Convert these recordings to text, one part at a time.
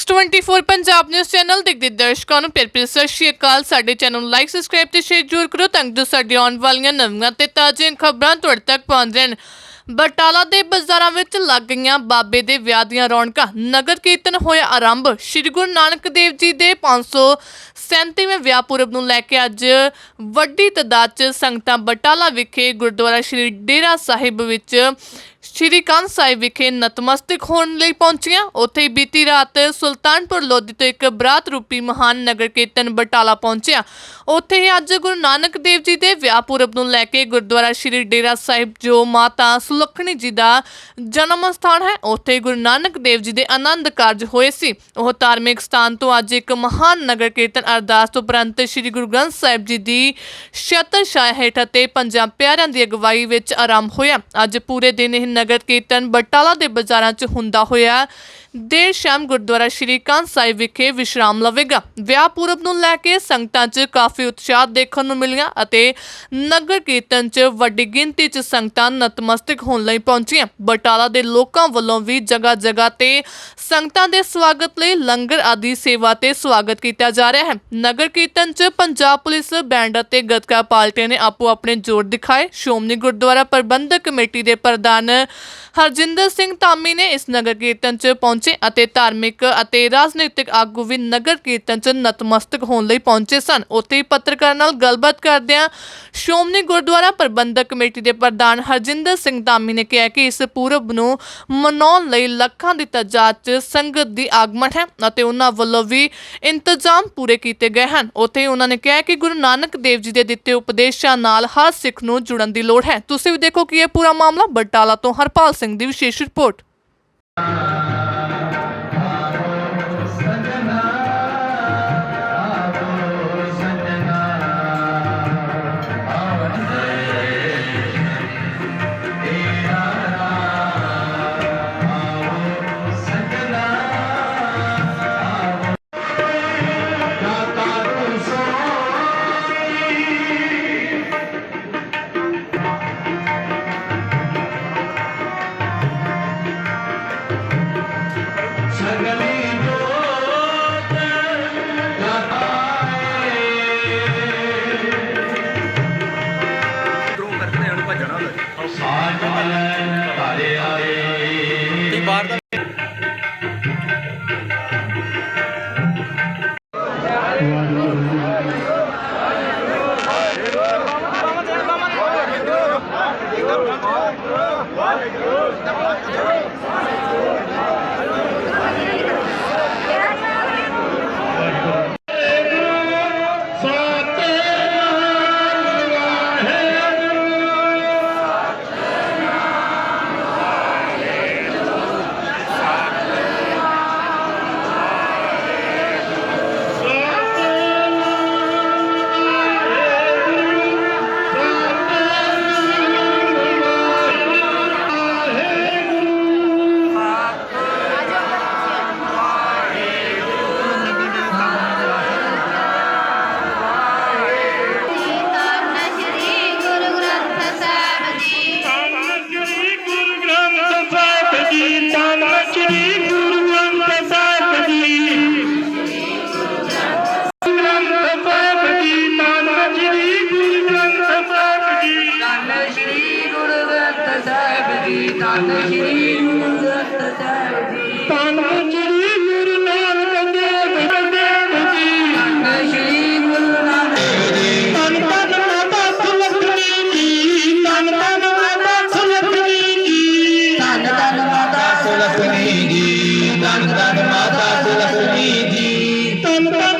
X24 Punjab news channel ਦੇਖਦੇ ਦਰਸ਼ਕਾਂ ਨੂੰ। ਪਿਆਰ ਭਰੀ ਸਤਿ ਸ਼੍ਰੀ ਅਕਾਲ। ਸਾਡੇ ਚੈਨਲ ਨੂੰ ਲਾਈਕ ਸਬਸਕ੍ਰਾਈਬ ਤੇ ਸ਼ੇਅਰ ਜ਼ਰੂਰ ਕਰੋ ਤਾਂ ਜੋ ਸਾਡੀ ਆਉਣ ਵਾਲੀਆਂ ਨਵੀਆਂ ਤੇ ਤਾਜ਼ੀਆਂ ਖਬਰਾਂ ਤੁਹਾਡੇ ਤੱਕ ਪਹੁੰਚ ਜਾਣ। ਬਟਾਲਾ ਦੇ ਬਾਜ਼ਾਰਾਂ ਵਿੱਚ ਲੱਗ ਗਈਆਂ ਬਾਬੇ ਦੇ ਵਿਆਹ ਦੀਆਂ ਰੌਣਕਾਂ। ਨਗਰ ਕੀਰਤਨ ਹੋਇਆ ਆਰੰਭ। ਸ੍ਰੀ ਗੁਰੂ ਨਾਨਕ ਦੇਵ ਜੀ ਦੇ 537ਵੇਂ ਵਿਆਹ ਪੁਰਬ ਨੂੰ ਲੈ ਕੇ ਅੱਜ ਵੱਡੀ ਤਾਦਾਦ 'ਚ ਸੰਗਤਾਂ ਬਟਾਲਾ ਵਿਖੇ ਗੁਰਦੁਆਰਾ ਸ੍ਰੀ ਡੇਰਾ ਸਾਹਿਬ ਵਿੱਚ ਸ਼੍ਰੀ ਕੰਨ ਸਾਹਿਬ ਵਿਖੇ ਨਤਮਸਤਕ ਹੋਣ ਲਈ ਪਹੁੰਚੀਆਂ। ਉੱਥੇ ਹੀ ਬੀਤੀ ਰਾਤ ਸੁਲਤਾਨਪੁਰ ਲੋਧੀ ਤੋਂ ਇੱਕ ਬਰਾਤ ਰੂਪੀ ਮਹਾਨ ਨਗਰ ਕੀਰਤਨ ਬਟਾਲਾ ਪਹੁੰਚਿਆ। ਉੱਥੇ ਹੀ ਅੱਜ ਗੁਰੂ ਨਾਨਕ ਦੇਵ ਜੀ ਦੇ ਵਿਆਹ ਪੁਰਬ ਨੂੰ ਲੈ ਕੇ ਗੁਰਦੁਆਰਾ ਸ਼੍ਰੀ ਡੇਰਾ ਸਾਹਿਬ, ਜੋ ਮਾਤਾ ਸੁਲੱਖਣੀ ਜੀ ਦਾ ਜਨਮ ਸਥਾਨ ਹੈ, ਉੱਥੇ ਹੀ ਗੁਰੂ ਨਾਨਕ ਦੇਵ ਜੀ ਦੇ ਆਨੰਦ ਕਾਰਜ ਹੋਏ ਸੀ। ਉਹ ਧਾਰਮਿਕ ਸਥਾਨ ਤੋਂ ਅੱਜ ਇੱਕ ਮਹਾਨ ਨਗਰ ਕੀਰਤਨ ਅਰਦਾਸ ਤੋਂ ਉਪਰੰਤ ਸ਼੍ਰੀ ਗੁਰੂ ਗ੍ਰੰਥ ਸਾਹਿਬ ਜੀ ਦੀ ਛਤਰ ਛਾਇਆ ਹੇਠ ਅਤੇ ਪੰਜਾਂ ਪਿਆਰਿਆਂ ਦੀ ਅਗਵਾਈ ਵਿੱਚ ਆਰੰਭ ਹੋਇਆ। ਅੱਜ ਪੂਰੇ ਦਿਨ ਇਹ ਨਗਰ ਕੀਰਤਨ ਬਟਾਲਾ ਦੇ ਬਾਜ਼ਾਰਾਂ 'ਚ ਹੁੰਦਾ ਹੋਇਆ। ਦੇਰ ਸ਼ਾਮ ਗੁਰਦੁਆਰਾ ਸ਼੍ਰੀ ਕੰਨ ਸਾਹਿਬ ਵਿਖੇ ਵਿਸ਼ਰਾਮ ਲਵੇਗਾ। ਵਿਆਹ ਪੁਰਬ ਨੂੰ ਲੈ ਕੇ ਸੰਗਤਾਂ 'ਚ ਕਾਫੀ ਉਤਸ਼ਾਹ ਦੇਖਣ ਨੂੰ ਮਿਲਿਆ ਅਤੇ ਨਗਰ ਕੀਰਤਨ 'ਚ ਵੱਡੀ ਗਿਣਤੀ 'ਚ ਸੰਗਤਾਂ ਨਤਮਸਤਕ ਹੋਣ ਲਈ ਪਹੁੰਚੀਆਂ। ਬਟਾਲਾ ਦੇ ਲੋਕਾਂ ਵੱਲੋਂ ਵੀ ਜਗ੍ਹਾ ਜਗ੍ਹਾ ਤੇ ਸੰਗਤਾਂ ਦੇ ਸਵਾਗਤ ਲਈ ਲੰਗਰ ਆਦਿ ਸੇਵਾ ਤੇ ਸਵਾਗਤ ਕੀਤਾ ਜਾ ਰਿਹਾ ਹੈ। ਨਗਰ ਕੀਰਤਨ 'ਚ ਪੰਜਾਬ ਪੁਲਿਸ ਬੈਂਡ ਅਤੇ ਗਤਕਾ ਪਾਰਟੀ ਨੇ ਆਪੋ ਆਪਣੇ ਜੋਰ ਦਿਖਾਏ। ਸ਼੍ਰੋਮਣੀ ਗੁਰਦੁਆਰਾ ਪ੍ਰਬੰਧਕ ਕਮੇਟੀ ਦੇ ਪ੍ਰਧਾਨ ਹਰਜਿੰਦਰ ਸਿੰਘ ਧਾਮੀ ਨੇ ਇਸ ਨਗਰ ਕੀਰਤਨ 'ਚ ਪਹੁੰਚ ਪਹੁੰਚੇ ਅਤੇ ਧਾਰਮਿਕ ਅਤੇ ਰਾਜਨੀਤਿਕ ਆਗੂ ਵੀ ਨਗਰ ਕੀਰਤਨ 'ਚ ਨਤਮਸਤਕ ਹੋਣ ਲਈ ਪਹੁੰਚੇ ਸਨ। ਉੱਥੇ ਹੀ ਪੱਤਰਕਾਰਾਂ ਨਾਲ ਗੱਲਬਾਤ ਕਰਦਿਆਂ ਸ਼੍ਰੋਮਣੀ ਗੁਰਦੁਆਰਾ ਪ੍ਰਬੰਧਕ ਕਮੇਟੀ ਦੇ ਪ੍ਰਧਾਨ ਹਰਜਿੰਦਰ ਸਿੰਘ ਧਾਮੀ ਨੇ ਕਿਹਾ ਕਿ ਇਸ ਪੂਰਬ ਨੂੰ ਮਨਾਉਣ ਲਈ ਲੱਖਾਂ ਦੀ ਤਾਦਾਦ 'ਚ ਸੰਗਤ ਦੀ ਆਗਮਨ ਹੈ ਅਤੇ ਉਹਨਾਂ ਵੱਲੋਂ ਵੀ ਇੰਤਜ਼ਾਮ ਪੂਰੇ ਕੀਤੇ ਗਏ ਹਨ। ਉੱਥੇ ਹੀ ਉਹਨਾਂ ਨੇ ਕਿਹਾ ਕਿ ਗੁਰੂ ਨਾਨਕ ਦੇਵ ਜੀ ਦੇ ਦਿੱਤੇ ਉਪਦੇਸ਼ਾਂ ਨਾਲ ਹਰ ਸਿੱਖ ਨੂੰ ਜੁੜਨ ਦੀ ਲੋੜ ਹੈ। ਤੁਸੀਂ ਵੀ ਦੇਖੋ ਕਿ ਇਹ ਪੂਰਾ ਮਾਮਲਾ ਬਟਾਲਾ ਤੋਂ ਹਰਪਾਲ ਸਿੰਘ ਦੀ ਵਿਸ਼ੇਸ਼ ਰਿਪੋਰਟ। تبدي تنجري منزل تبدي تنجري Thank you.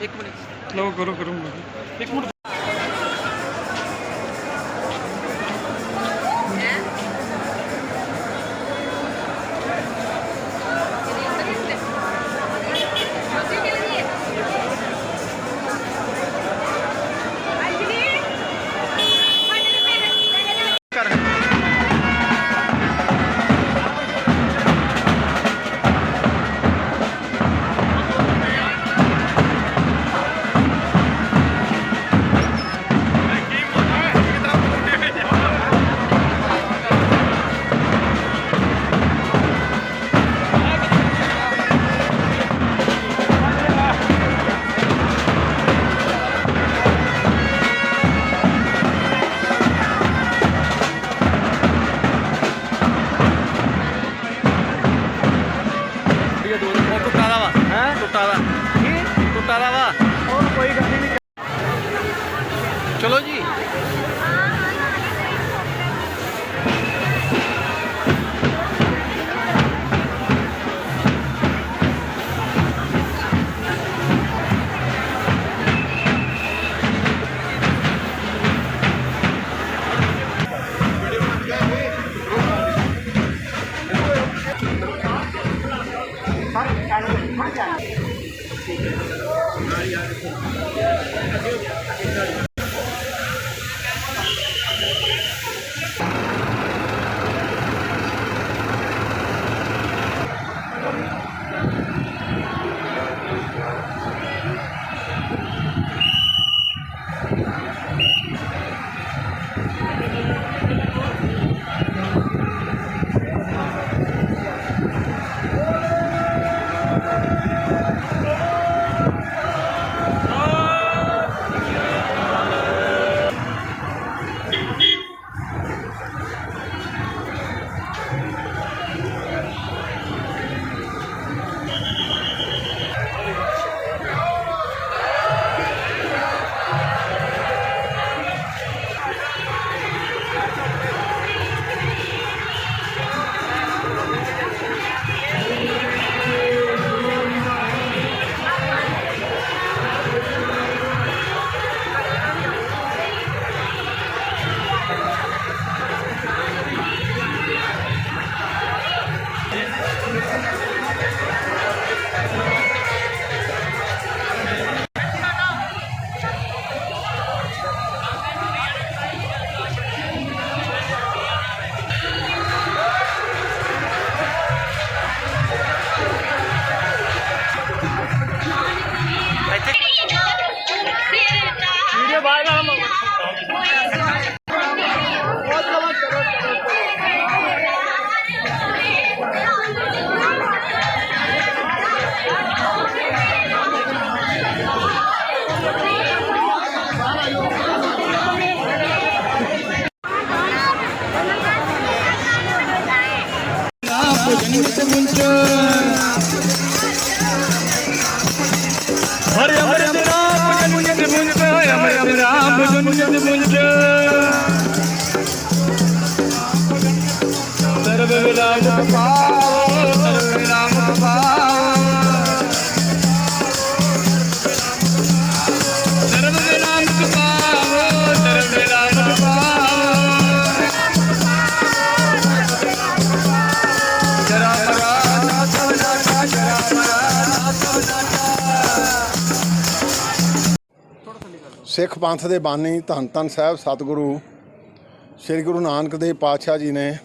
ਇੱਕ ਮਿੰਟ। ਲਓ ਕਰੋ ਕਰੋ। ਇੱਕ ਮਿੰਟ। ਸਿੱਖ ਪੰਥ ਦੇ ਬਾਨੀ ਧੰਨ ਧੰਨ ਸਾਹਿਬ ਸਤਿਗੁਰੂ, ਸ੍ਰੀ ਗੁਰੂ ਨਾਨਕ ਦੇਵ ਪਾਤਸ਼ਾਹ ਜੀ ਨੇ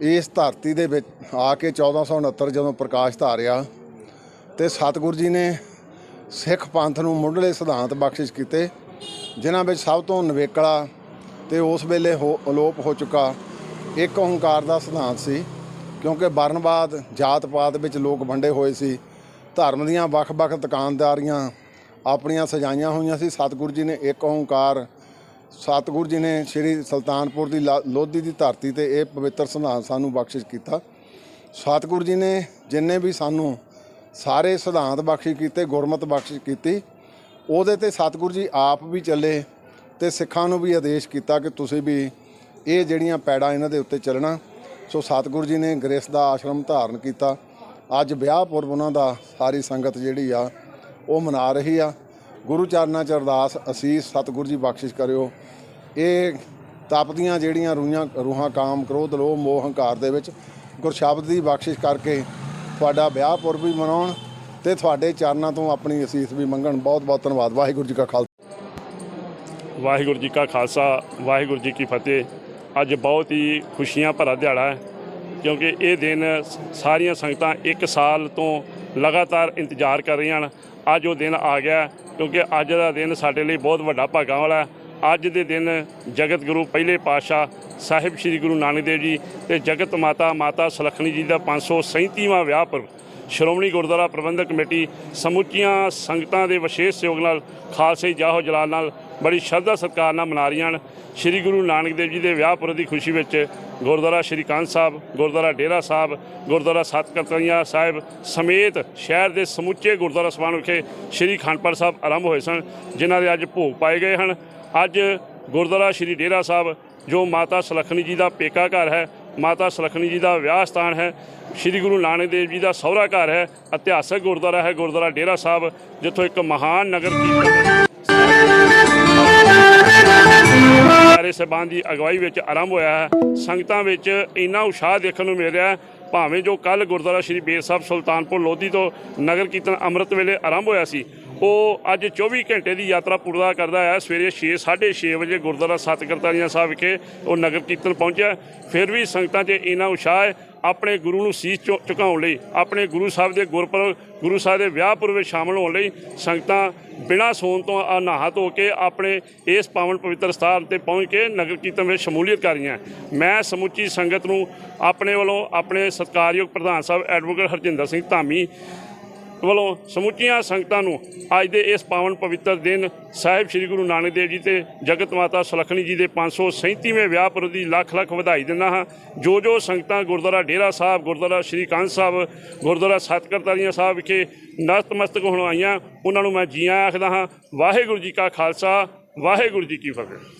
ਇਸ ਧਰਤੀ ਦੇ ਵਿੱਚ ਆ ਕੇ 1469 ਜਦੋਂ ਪ੍ਰਕਾਸ਼ ਧਾਰਿਆ ਤੇ ਸਤਿਗੁਰੂ ਜੀ ਨੇ ਸਿੱਖ ਪੰਥ ਨੂੰ ਮੁੱਢਲੇ ਸਿਧਾਂਤ ਬਖਸ਼ਿਸ਼ ਕੀਤੇ, ਜਿਨ੍ਹਾਂ ਵਿੱਚ ਸਭ ਤੋਂ ਨਵੇਕਲਾ ਤੇ ਉਸ ਵੇਲੇ ਹੋ, ਅਲੋਪ ਹੋ ਚੁੱਕਾ ਇੱਕ ਓੰਕਾਰ ਦਾ ਸਿਧਾਂਤ ਸੀ, ਕਿਉਂਕਿ ਵਰਨਵਾਦ ਜਾਤ ਪਾਤ ਵਿੱਚ ਲੋਕ ਵੰਡੇ ਹੋਏ ਸੀ, ਧਰਮ ਦੀਆਂ ਵੱਖ-ਵੱਖ ਦੁਕਾਨਦਾਰੀਆਂ ਆਪਣੀਆਂ ਸਜਾਈਆਂ ਹੋਈਆਂ ਸੀ, ਸਤਿਗੁਰੂ ਜੀ ਨੇ ਇੱਕ ਓੰਕਾਰ ਸਤਿਗੁਰੂ ਜੀ ਨੇ ਸ੍ਰੀ ਸੁਲਤਾਨਪੁਰ ਦੀ ਲਾ- ਲੋਧੀ ਦੀ ਧਰਤੀ ਤੇ ਇਹ ਪਵਿੱਤਰ ਸਿਧਾਂਤ ਸਾਨੂੰ ਬਖਸ਼ਿਸ਼ ਕੀਤਾ। ਸਤਿਗੁਰੂ ਜੀ ਨੇ ਜਿੰਨੇ ਵੀ ਸਾਨੂੰ ਸਾਰੇ ਸਿਧਾਂਤ ਬਖਸ਼ਿਸ਼ ਕੀਤੇ, ਗੁਰਮਤ ਬਖਸ਼ਿਸ਼ ਕੀਤੀ, ਉਹਦੇ ਤੇ ਸਤਿਗੁਰੂ ਜੀ ਆਪ ਵੀ ਚੱਲੇ ਤੇ ਸਿੱਖਾਂ ਨੂੰ ਵੀ ਆਦੇਸ਼ ਕੀਤਾ ਕਿ ਤੁਸੀਂ ਵੀ ਇਹ ਜਿਹੜੀਆਂ ਪੈੜਾਂ ਇਹਨਾਂ ਦੇ ਉੱਤੇ ਚੱਲਣਾ। ਸੋ ਸਤਿਗੁਰੂ ਜੀ ਨੇ ਗ੍ਰੇਸ ਦਾ ਆਸ਼ਰਮ ਧਾਰਨ ਕੀਤਾ। ਅੱਜ ਵਿਆਹ ਪੁਰਬ ਉਹਨਾਂ ਦਾ, ਸਾਰੀ ਸੰਗਤ ਜਿਹੜੀ ਆ, ਉਹ ਮਨਾ ਰਹੀ ਆ। ਗੁਰੂ ਚਰਨਾਂ ਚ ਅਰਦਾਸ, ਅਸੀਸ, ਸਤਿਗੁਰੂ ਜੀ ਬਖਸ਼ਿਸ਼ ਕਰਿਓ। ਇਹ ਤਪਦੀਆਂ ਜਿਹੜੀਆਂ ਰੂਹਾਂ ਰੂਹਾਂ ਕਾਮ, ਕ੍ਰੋਧ, ਲੋਭ, ਮੋਹ, ਹੰਕਾਰ ਦੇ ਵਿੱਚ ਗੁਰਸ਼ਬਦ ਦੀ ਬਖਸ਼ਿਸ਼ ਕਰਕੇ ਤੁਹਾਡਾ ਵਿਆਹ ਪੁਰਬ ਵੀ ਮਨਾਉਣ ਤੇ ਤੁਹਾਡੇ ਚਰਨਾਂ ਤੋਂ ਆਪਣੀ ਅਸੀਸ ਵੀ ਮੰਗਣ। ਬਹੁਤ ਬਹੁਤ ਧੰਨਵਾਦ। ਵਾਹਿਗੁਰੂ ਜੀ ਕਾ ਖਾਲਸਾ। ਵਾਹਿਗੁਰੂ ਜੀ ਕਾ ਖਾਲਸਾ, ਵਾਹਿਗੁਰੂ ਜੀ ਕੀ ਫਤਿਹ। ਅੱਜ ਬਹੁਤ ਹੀ ਖੁਸ਼ੀਆਂ ਭਰਾ ਦਿਹਾੜਾ ਹੈ, ਕਿਉਂਕਿ ਇਹ ਦਿਨ ਸਾਰੀਆਂ ਸੰਗਤਾਂ ਇੱਕ ਸਾਲ ਤੋਂ ਲਗਾਤਾਰ ਇੰਤਜ਼ਾਰ ਕਰ ਰਹੀਆਂ ਹਨ। ਅੱਜ ਉਹ ਦਿਨ ਆ ਗਿਆ ਕਿਉਂਕਿ ਅੱਜ ਦਾ ਦਿਨ ਸਾਡੇ ਲਈ ਬਹੁਤ ਵੱਡਾ ਭਾਗਾਂ ਵਾਲਾ ਹੈ। ਅੱਜ ਦੇ ਦਿਨ ਜਗਤ ਗੁਰੂ ਪਹਿਲੇ ਪਾਤਸ਼ਾਹ ਸਾਹਿਬ ਸ੍ਰੀ ਗੁਰੂ ਨਾਨਕ ਦੇਵ ਜੀ ਤੇ ਜਗਤ ਮਾਤਾ ਮਾਤਾ ਸੁਲੱਖਣੀ ਜੀ ਦਾ 537ਵਾਂ ਵਿਆਹ ਪਰ ਸ਼੍ਰੋਮਣੀ ਗੁਰਦੁਆਰਾ ਪ੍ਰਬੰਧਕ ਕਮੇਟੀ ਸਮੁੱਚੀਆਂ ਸੰਗਤਾਂ ਦੇ ਵਿਸ਼ੇਸ਼ ਸਹਿਯੋਗ ਨਾਲ ਖਾਲਸੇ ਜਾਹੋ ਜਲਾਲ ਨਾਲ ਬੜੀ ਸ਼ਰਧਾ ਸਤਿਕਾਰ ਨਾਲ ਮਨਾ ਰਹੀਆਂ ਹਨ। ਸ੍ਰੀ ਗੁਰੂ ਨਾਨਕ ਦੇਵ ਜੀ ਦੇ ਵਿਆਹ ਪੁਰਬ ਦੀ ਖੁਸ਼ੀ ਵਿੱਚ ਗੁਰਦੁਆਰਾ ਸ਼੍ਰੀ ਕਾਂਤ ਸਾਹਿਬ, ਗੁਰਦੁਆਰਾ ਡੇਰਾ ਸਾਹਿਬ, ਗੁਰਦੁਆਰਾ ਸਤਕਰਤਨੀਆ ਸਾਹਿਬ ਸਮੇਤ ਸ਼ਹਿਰ ਦੇ ਸਮੁੱਚੇ ਗੁਰਦੁਆਰਾ ਸਮਾਨ ਵਿਖੇ ਸ੍ਰੀ ਖੰਡਪੜ ਸਾਹਿਬ ਆਰੰਭ ਹੋਏ ਸਨ, ਜਿਨ੍ਹਾਂ ਦੇ ਅੱਜ ਭੋਗ ਪਾਏ ਗਏ ਹਨ। ਅੱਜ ਗੁਰਦੁਆਰਾ ਸ਼੍ਰੀ ਡੇਰਾ ਸਾਹਿਬ, ਜੋ ਮਾਤਾ ਸੁਲੱਖਣੀ ਜੀ ਦਾ ਪੇਕਾ ਘਰ ਹੈ, ਮਾਤਾ ਸੁਲੱਖਣੀ ਜੀ ਦਾ ਵਿਆਹ ਸਥਾਨ ਹੈ, ਸ੍ਰੀ ਗੁਰੂ ਨਾਨਕ ਦੇਵ ਜੀ ਦਾ ਸਹੁਰਾ ਘਰ ਹੈ, ਇਤਿਹਾਸਕ ਗੁਰਦੁਆਰਾ ਹੈ ਗੁਰਦੁਆਰਾ ਡੇਰਾ ਸਾਹਿਬ, ਜਿੱਥੋਂ ਇੱਕ ਮਹਾਨ ਨਗਰ ਕੀਰਤਨ ਸਾਰੇ ਸਬਾਨ ਦੀ ਅਗਵਾਈ ਵਿੱਚ ਆਰੰਭ ਹੋਇਆ ਹੈ। ਸੰਗਤਾਂ ਵਿੱਚ ਇੰਨਾ ਉਤਸ਼ਾਹ ਦੇਖਣ ਨੂੰ ਮਿਲ ਰਿਹਾ ਭਾਵੇਂ ਜੋ ਕੱਲ ਗੁਰਦੁਆਰਾ ਸ਼੍ਰੀ ਬੇਰ ਸਾਹਿਬ ਸੁਲਤਾਨਪੁਰ ਲੋਧੀ ਤੋਂ ਨਗਰ ਕੀਰਤਨ ਅੰਮ੍ਰਿਤ ਵੇਲੇ ਆਰੰਭ ਹੋਇਆ ਸੀ, ਉਹ ਅੱਜ 24 ਘੰਟੇ ਦੀ ਯਾਤਰਾ ਪੂਰਾ ਕਰਦਾ ਹੈ। ਸਵੇਰੇ 6 6:30 ਵਜੇ ਗੁਰਦੁਆਰਾ ਸਤਿਗੁਰਤਾਰੀਆਂ ਸਾਹਿਬ ਵਿਖੇ ਉਹ ਨਗਰ ਕੀਰਤਨ ਪਹੁੰਚਿਆ ਫਿਰ ਵੀ ਸੰਗਤਾਂ 'ਚ ਇੰਨਾ ਉਤਸ਼ਾਹ ਹੈ ਆਪਣੇ ਗੁਰੂ ਨੂੰ ਸੀਸ ਝੁ- ਝੁਕਾਉਣ ਲਈ, ਆਪਣੇ ਗੁਰੂ ਸਾਹਿਬ ਦੇ ਗੁਰਪੁਰਬ, ਗੁਰੂ ਸਾਹਿਬ ਦੇ ਵਿਆਹ ਪੁਰਬ ਵਿੱਚ ਸ਼ਾਮਲ ਹੋਣ ਲਈ ਸੰਗਤਾਂ ਬਿਨਾਂ ਸੌਣ ਤੋਂ ਅਨਾਹਤ ਹੋ ਕੇ ਆਪਣੇ ਇਸ ਪਾਵਨ ਪਵਿੱਤਰ ਸਥਾਨ ਤੇ ਪਹੁੰਚ ਕੇ ਨਗਰ ਕੀਰਤਨ ਵਿੱਚ ਸ਼ਮੂਲੀਅਤ ਕਰ ਰਹੀਆਂ। ਮੈਂ ਸਮੁੱਚੀ ਸੰਗਤ ਨੂੰ ਆਪਣੇ ਵੱਲੋਂ ਆਪਣੇ ਸਤਿਕਾਰਯੋਗ ਪ੍ਰਧਾਨ ਸਾਹਿਬ, ਐਡਵੋਕੇਟ ਹਰਜਿੰਦਰ ਸਿੰਘ ਧਾਮੀ ਵੱਲੋਂ ਸਮੁੱਚੀਆਂ ਸੰਗਤਾਂ ਨੂੰ ਅੱਜ ਦੇ ਇਸ ਪਾਵਨ ਪਵਿੱਤਰ ਦਿਨ ਸਾਹਿਬ ਸ੍ਰੀ ਗੁਰੂ ਨਾਨਕ ਦੇਵ ਜੀ ਤੇ ਜਗਤ ਮਾਤਾ ਸੁਲੱਖਣੀ ਜੀ ਦੇ 537ਵੇਂ ਵਿਆਹ ਪੁਰਬ ਦੀ ਲੱਖ ਲੱਖ ਵਧਾਈ ਦਿੰਦਾ ਹਾਂ। ਜੋ ਜੋ ਸੰਗਤਾਂ ਗੁਰਦੁਆਰਾ ਡੇਰਾ ਸਾਹਿਬ, ਗੁਰਦੁਆਰਾ ਸ਼੍ਰੀ ਕਾਂਤ ਸਾਹਿਬ, ਗੁਰਦੁਆਰਾ ਸਤਕਰਤਾਰੀਆਂ ਸਾਹਿਬ ਵਿਖੇ ਨਤਮਸਤਕ ਹੋਣ ਆਈਆਂ, ਉਹਨਾਂ ਨੂੰ ਮੈਂ ਜੀਆਂ ਆਖਦਾ ਹਾਂ। ਵਾਹਿਗੁਰੂ ਜੀ ਕਾ ਖਾਲਸਾ, ਵਾਹਿਗੁਰੂ ਜੀ ਕੀ ਫਤਿਹ।